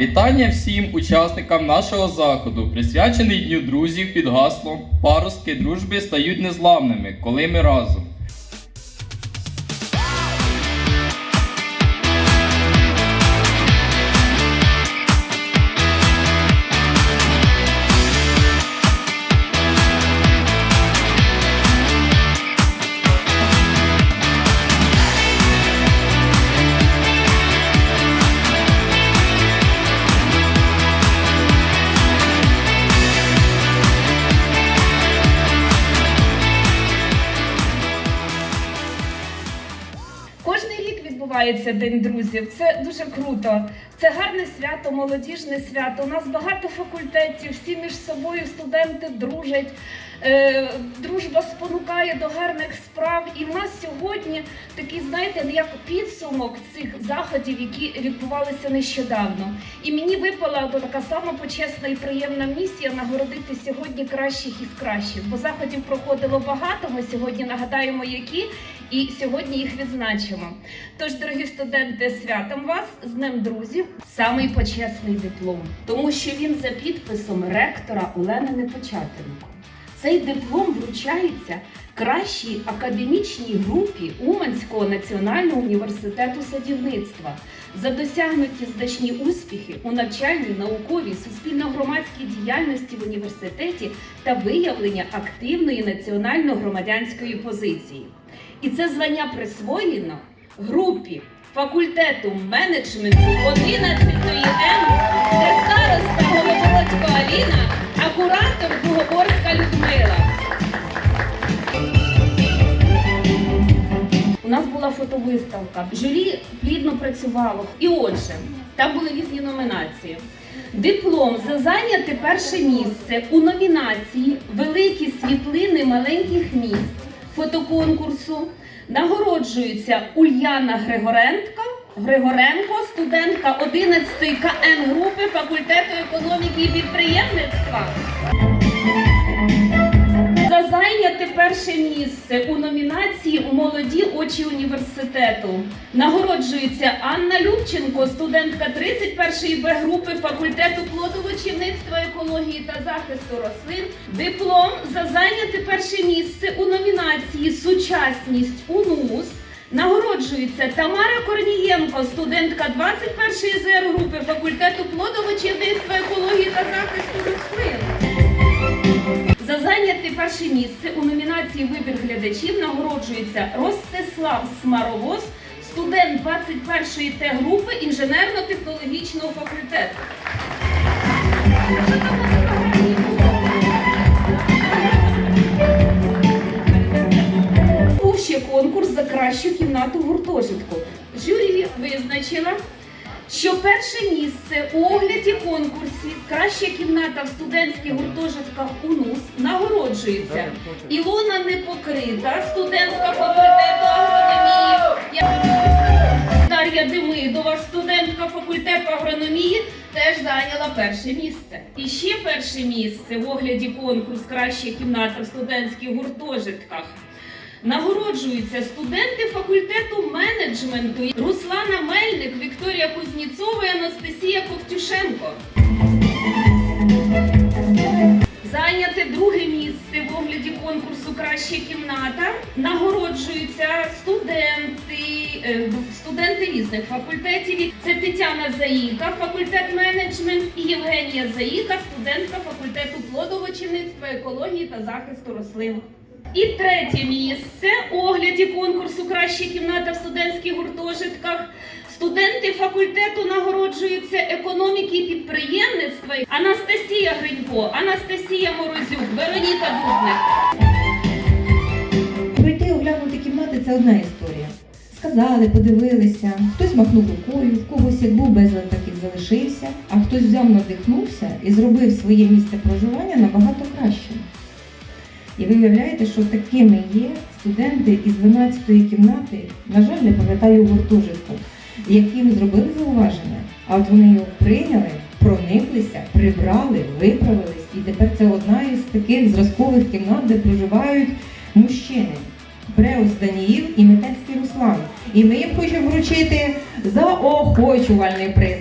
Вітання всім учасникам нашого заходу, присвячений Дню друзів під гаслом Паростки дружби стають незламними, коли ми разом. Відбувається День друзів. Це дуже круто. Це гарне свято, молодіжне свято. У нас багато факультетів, всі між собою студенти дружать. Е, дружба спонукає до гарних справ. І в нас сьогодні такий, знаєте, як підсумок цих заходів, які відбувалися нещодавно. І мені випала така сама почесна і приємна місія нагородити сьогодні кращих із кращих. Бо заходів проходило багато. Ми сьогодні нагадаємо, які і сьогодні їх відзначимо. Тож, дорогі студенти, святом вас з Днем друзів, самий почесний диплом, тому що він за підписом ректора Олени Непочатенко. Цей диплом вручається кращій академічній групі Уманського національного університету садівництва за досягнуті значні успіхи у навчальній, науковій, суспільно-громадській діяльності в університеті та виявлення активної національно-громадянської позиції. І це звання присвоєно групі факультету менеджменту 11-ї М, де староста Голобородько Аліна, а куратор Дугоборська Людмила. У нас була фотовиставка. Журі плідно працювало. І отже, там були різні номінації. Диплом за зайняте перше місце у номінації Великі світлини маленьких міст фотоконкурсу нагороджується Ульяна Григоренко, Григоренко, студентка 11 КН групи факультету економіки і підприємництва. Перше місце у номінації Молоді очі університету нагороджується Анна Любченко, студентка 31-ї Б групи факультету плодовочівництва, екології та захисту рослин. Диплом за зайняте перше місце у номінації Сучасність у НУС нагороджується Тамара Корнієнко, студентка 21-ї ЗР групи факультету плодовочівництва, екології та захисту рослин. За зайняте перше місце у номінації Вибір глядачів нагороджується Ростислав Смаровоз, студент 21-ї Т групи інженерно-технологічного факультету. Був ще конкурс за кращу кімнату гуртожитку. Журі визначила, що перше місце у огляді конкурсі Краща кімната в студентських гуртожитках УНУС нагороджується Ілона Непокрита, студентка факультету агрономії. Дар'я Демидова, студентка факультету агрономії, теж зайняла перше місце. І ще перше місце в огляді конкурс Краща кімната в студентських гуртожитках. Нагороджуються студенти факультету менеджменту Руслана Мельник, Вікторія Кузніцова і Анастасія Ковтюшенко. Зайняте друге місце в огляді конкурсу Краща кімната. Нагороджуються студенти, е, студенти різних факультетів. Це Тетяна Заїка, факультет менеджмент, і Євгенія Заїка, студентка факультету плодовочівництва, екології та захисту рослин. І третє місце огляді конкурсу Краща кімната в студентських гуртожитках. Студенти факультету нагороджуються економіки і підприємництва. Анастасія Гринько, Анастасія Морозюк, Вероніка Дудник. Пройти оглянути кімнати це одна історія. Сказали, подивилися, хтось махнув рукою, в когось як був безлад, і залишився, а хтось взяв, надихнувся і зробив своє місце проживання набагато кращим. І ви уявляєте, що такими є студенти із 12-ї кімнати, на жаль, не пам'ятаю гуртожитку, яким зробили зауваження, А от вони його прийняли, прониклися, прибрали, виправились. І тепер це одна із таких зразкових кімнат, де проживають мужчини. Бреус Даніїл і Метельський Руслан. І ми їм хочемо вручити заохочувальний приз.